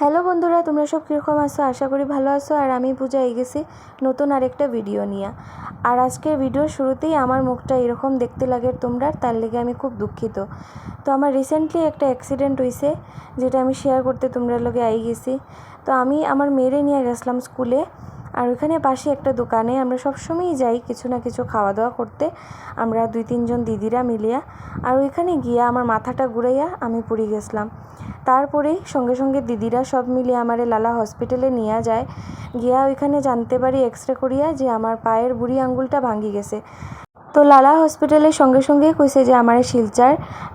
Hello বন্ধুরা, তোমরা সব কীরকম আছো? আশা করি ভালো আছো, আর আমি পূজা গেছি নতুন আরেকটা ভিডিও নিয়ে। আর আজকের ভিডিওর শুরুতেই আমার মুখটা এরকম দেখতে লাগে তোমরা, তার লেগে আমি খুব দুঃখিত। তো আমার রিসেন্টলি একটা অ্যাক্সিডেন্ট হয়েছে যেটা আমি শেয়ার করতে তোমরা লগে আই গেছি। তো আমি আমার মেয়েরে নিয়ে গেছিলাম স্কুলে আর ওইখানে পাশে একটা দোকানে আমরা সবসময়ই যাই কিছু না কিছু খাওয়া দাওয়া করতে, আমরা দুই তিনজন দিদিরা মিলিয়া। আর ওইখানে গিয়া আমার মাথাটা ঘুরাইয়া আমি পড়ে গেছিলাম। তারপরে সঙ্গে সঙ্গে দিদিরা সব মিলিয়ে আমারে লালা হসপিটালে নিয়ে যায়। গিয়া ওইখানে জানতে পারি এক্স রে করিয়া যে আমার পায়ের বুড়ি আঙ্গুলটা ভাঙ্গি গেছে। তো লালা হসপিটালের সঙ্গে সঙ্গেই কইছে যে আমার শিলচার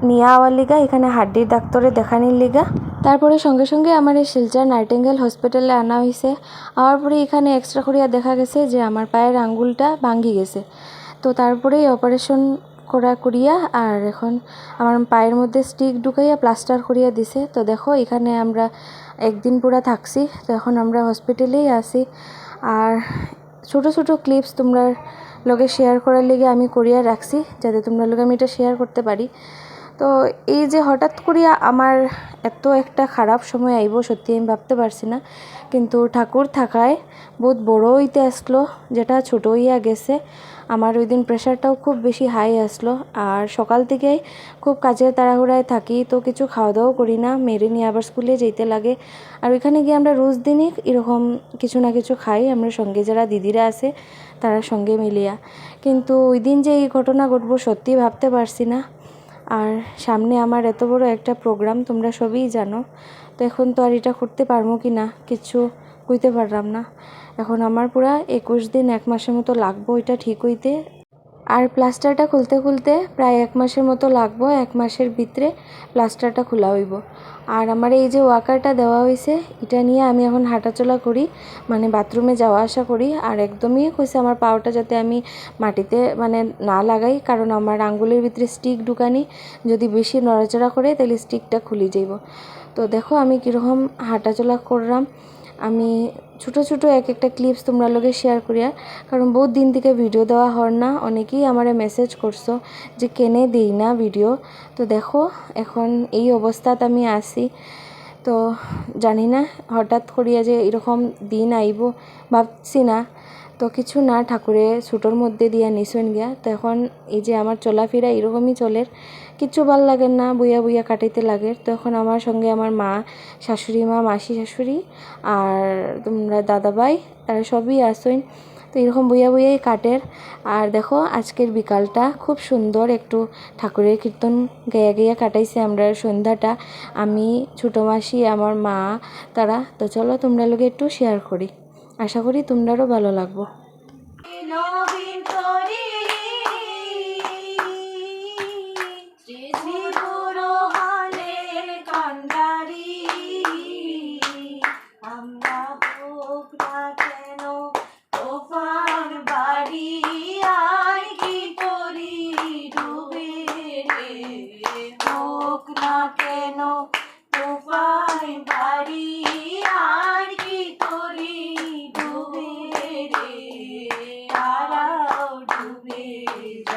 নিয়ে আওয়ার লিগা, এখানে হাড্ডির ডাক্তারে দেখানির লিগা। তারপরে সঙ্গে সঙ্গে আমার এই শিলচার নাইটেঙ্গেল হসপিটালে আনা হয়েছে আওয়ার পরে এখানে এক্সট্রা করিয়া দেখা গেছে যে আমার পায়ের আঙ্গুলটা ভাঙ্গি গেছে। তো তারপরেই অপারেশন করা করিয়া আর এখন আমার পায়ের মধ্যে স্টিক ঢুকাইয়া প্লাস্টার করিয়া দিছে। তো দেখো, এখানে আমরা একদিন পুরা থাকছি, তো এখন আমরা হসপিটালেই আসি আর ছোট ছোট ক্লিপস তোমরা লগে শেয়ার করার লেগে আমি করিয়া রাখছি, যাতে তোমরা লগে আমি এটা শেয়ার করতে পারি। তো এই যে হঠাৎ করিয়া আমার এত একটা খারাপ সময় আইব, সত্যি আমি ভাবতে পারছি না। কিন্তু ঠাকুর থাকায় বহুত বড় হইতে আসলো, যেটা ছোট হইয়া গেছে। আমার ওই দিন প্রেশারটাও খুব বেশি হাই আসলো। আর সকাল থেকেই খুব কাজের তাড়াহুড়ায় থাকি, তো কিছু খাওয়া দাওয়াও করি না। মেরে নিয়ে আবার স্কুলে যেতে লাগে। আর ওইখানে গিয়ে আমরা রোজ দিনই এরকম কিছু না কিছু খাই। আমরা সঙ্গে যারা দিদিরা আছে, তারা সঙ্গে মিলিয়া। কিন্তু ওই দিন যে এই ঘটনা ঘটবো, সত্যি ভাবতে পারছি না। আর সামনে আমার এত বড় একটা প্রোগ্রাম তোমরা সবই জানো। তো এখন তো আর এটা করতে পারব কি না, কিছু কইতে পারলাম না। এখন আমার পুরা একুশ দিন, এক মাসের মতো লাগবো এটা ঠিক হইতে। আর প্লাস্টারটা খুলতে খুলতে প্রায় এক মাসের মতো লাগবো, এক মাসের ভিতরে প্লাস্টারটা খোলা হইব। আর আমার এই যে ওয়াকারটা দেওয়া হয়েছে এটা নিয়ে আমি এখন হাঁটাচলা করি মানে বাথরুমে যাওয়া আসা করি, আর একদমই কইছে আমার পাওয়াটা যাতে আমি মাটিতে মানে না লাগাই, কারণ আমার আঙ্গুলের ভিতরে স্টিক ঢুকানি, যদি বেশি নড়াচড়া করে তাহলে স্টিকটা খুলে যাইব। তো দেখো আমি কীরকম হাঁটাচলা করলাম। আমি ছোটো ছোটো এক একটা ক্লিপস তোমরা লগে শেয়ার করিয়া, কারণ বহুত দিন থেকে ভিডিও দেওয়া হর না, অনেকেই আমারে মেসেজ করছ যে কেনে দিই না ভিডিও তো দেখো, এখন এই অবস্থাত আমি আসি তো জানি না, হঠাৎ করিয়া যে এরকম দিন আইব, ভাবছি না। তো কিছু না, ঠাকুরে ছুটোর মধ্যে দিয়া নিছেন গিয়া। তো এখন এই যে আমার চলাফেরা এরকমই চলের, কিচ্ছু ভালো লাগে না, বইয়া বইয়া কাটাইতে লাগে। তো এখন আমার সঙ্গে আমার মা, শাশুড়ি মা, মাসি শাশুড়ি আর তোমরা দাদাভাই তারা সবই আসইন। তো এরকম বইয়া বইয়াই কাটের। আর দেখো, আজকের বিকালটা খুব সুন্দর, একটু ঠাকুরের কীর্তন গেয়া গেয়া কাটাইছে আমরা সন্ধ্যাটা। আমি, ছোটো মাসি, আমার মা, তারা। তো চলো, তোমরা লোকে একটু শেয়ার করি। আশা করি তোমরারও ভালো লাগবো। নবীন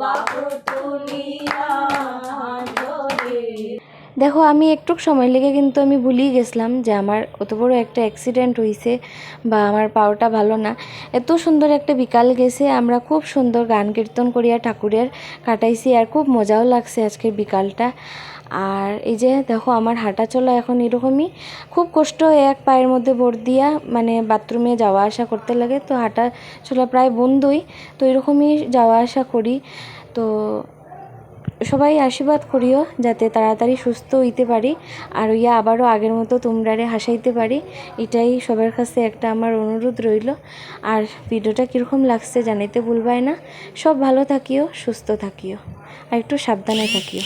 Bobako. দেখো, আমি একটু সময় লেগে কিন্তু আমি ভুলেই গেছিলাম যে আমার অত বড় একটা অ্যাক্সিডেন্ট হয়েছে বা আমার পাওটা ভালো না। এত সুন্দর একটা বিকাল গেছে, আমরা খুব সুন্দর গান কীর্তন করিয়া ঠাকুরের কাটাইছি আর খুব মজাও লাগছে আজকের বিকালটা। আর এই যে দেখো, আমার হাঁটা চলা এখন এরকমই। খুব কষ্ট এক পায়ের মধ্যে ভর দিয়া মানে বাথরুমে যাওয়া আসা করতে লাগে। তো হাঁটা চলা প্রায় বন্ধই, তো এরকমই যাওয়া আসা করি। তো সবাই আশীর্বাদ করিও যাতে তাড়াতাড়ি সুস্থ হইতে পারি আর ইয়া আবারও আগের মতো তোমরারে হাসাইতে পারি। এটাই সবার কাছে একটা আমার অনুরোধ রইল। আর ভিডিওটা কীরকম লাগছে জানাইতে ভুলবাই না। সব ভালো থাকিও, সুস্থ থাকিও। আর একটু সাবধানে থাকিও।